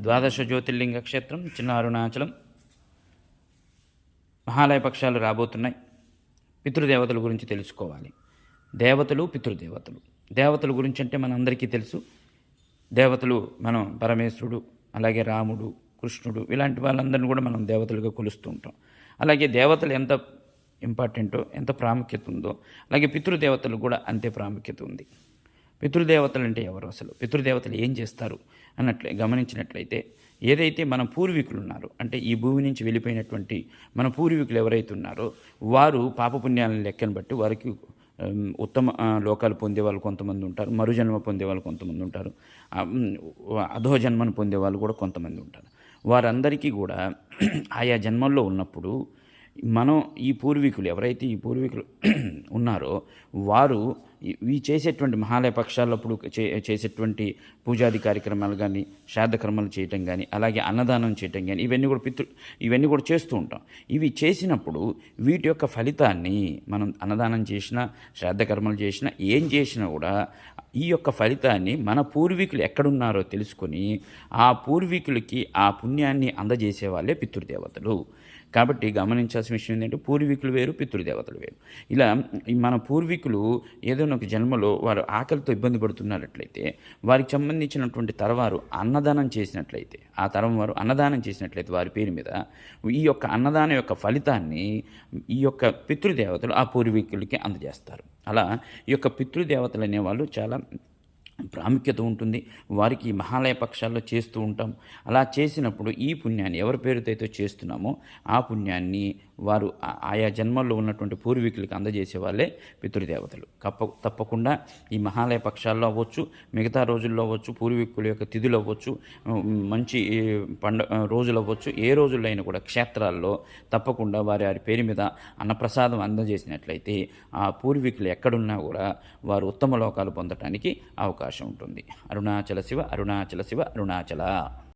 ద్వాదశ జ్యోతిర్లింగ క్షేత్రం చిన్న అరుణాచలం. మహాలయ పక్షాలు రాబోతున్నాయి. పితృదేవతల గురించి తెలుసుకోవాలి. దేవతలు పితృదేవతలు. దేవతల గురించి అంటే మనందరికీ తెలుసు. దేవతలు మనం పరమేశ్వరుడు అలాగే రాముడు కృష్ణుడు ఇలాంటి వాళ్ళందరిని కూడా మనం దేవతలుగా కొలుస్తూ ఉంటాం. అలాగే దేవతలు ఎంత ఇంపార్టెంటో ఎంత ప్రాముఖ్యత ఉందో అలాగే పితృదేవతలు కూడా అంతే ప్రాముఖ్యత ఉంది. పితృదేవతలు అంటే ఎవరు అసలు? పితృదేవతలు ఏం చేస్తారు? అన్నట్లే గమనించినట్లయితే ఏదైతే మన పూర్వీకులు ఉన్నారో అంటే ఈ భూమి నుంచి వెళ్ళిపోయినటువంటి మన పూర్వీకులు ఎవరైతే ఉన్నారో వారు పాపపుణ్యాలను లెక్కను బట్టి వారికి ఉత్తమ లోకాలు పొందే వాళ్ళు కొంతమంది ఉంటారు మరుజన్మ పొందే వాళ్ళు కొంతమంది ఉంటారు అధోజన్మను పొందేవాళ్ళు అధో పొందే వాళ్ళు కూడా కొంతమంది ఉంటారు. వారందరికీ కూడా ఆయా జన్మల్లో ఉన్నప్పుడు మనం ఈ పూర్వీకులు ఎవరైతే ఈ పూర్వీకులు ఉన్నారో వారు ఈ- చేసేటువంటి మహాలయ పక్షాలప్పుడు చే చేసేటువంటి పూజాది కార్యక్రమాలు కానీ శ్రాద్ధకర్మలు చేయటం కానీ అలాగే అన్నదానం చేయటం కానీ ఇవన్నీ కూడా పితృ ఇవన్నీ కూడా చేస్తూ ఉంటాం. ఇవి చేసినప్పుడు వీటి యొక్క ఫలితాన్ని మనం అన్నదానం చేసినా శ్రాద్ధకర్మలు చేసినా ఏం చేసినా కూడా ఈ యొక్క ఫలితాన్ని మన పూర్వీకులు ఎక్కడున్నారో తెలుసుకొని ఆ పూర్వీకులకి ఆ పుణ్యాన్ని అందజేసే వాళ్ళే పితృదేవతలు. కాబట్టి గమనించాల్సిన విషయం ఏంటంటే పూర్వీకులు వేరు పితృదేవతలు వేరు. ఇలా ఈ మన పూర్వీకులు ఏదైనా ఒక జన్మలో వారు ఆకలితో ఇబ్బంది పడుతున్నట్లయితే వారికి సంబంధించినటువంటి తరవారు అన్నదానం చేసినట్లయితే ఆ తరం వారు అన్నదానం చేసినట్లయితే వారి పేరు మీద ఈ యొక్క అన్నదానం యొక్క ఫలితాన్ని ఈ యొక్క పితృదేవతలు ఆ పూర్వీకులకి అందజేస్తారు. అలా ఈ యొక్క పితృదేవతలు అనేవాళ్ళు చాలా ప్రాముఖ్యత ఉంటుంది. వారికి ఈ మహాలయ పక్షాల్లో చేస్తూ ఉంటాం. అలా చేసినప్పుడు ఈ పుణ్యాన్ని ఎవరి పేరుతో అయితే చేస్తున్నామో ఆ పుణ్యాన్ని వారు ఆయా జన్మల్లో ఉన్నటువంటి పూర్వీకులకి అందజేసే వాళ్ళే పితృదేవతలు. తప్ప తప్పకుండా ఈ మహాలయ పక్షాల్లో అవ్వచ్చు మిగతా రోజుల్లో అవ్వచ్చు పూర్వీకుల యొక్క తిథులు అవ్వచ్చు మంచి పండ రోజులు అవ్వచ్చు ఏ రోజుల్లో అయినా కూడా క్షేత్రాల్లో తప్పకుండా వారి వారి పేరు మీద అన్నప్రసాదం అందజేసినట్లయితే ఆ పూర్వీకులు ఎక్కడున్నా కూడా వారు ఉత్తమ లోకాలు పొందటానికి అవకాశం అవకాశం ఉంటుంది. అరుణాచల శివ అరుణాచల శివ అరుణాచల.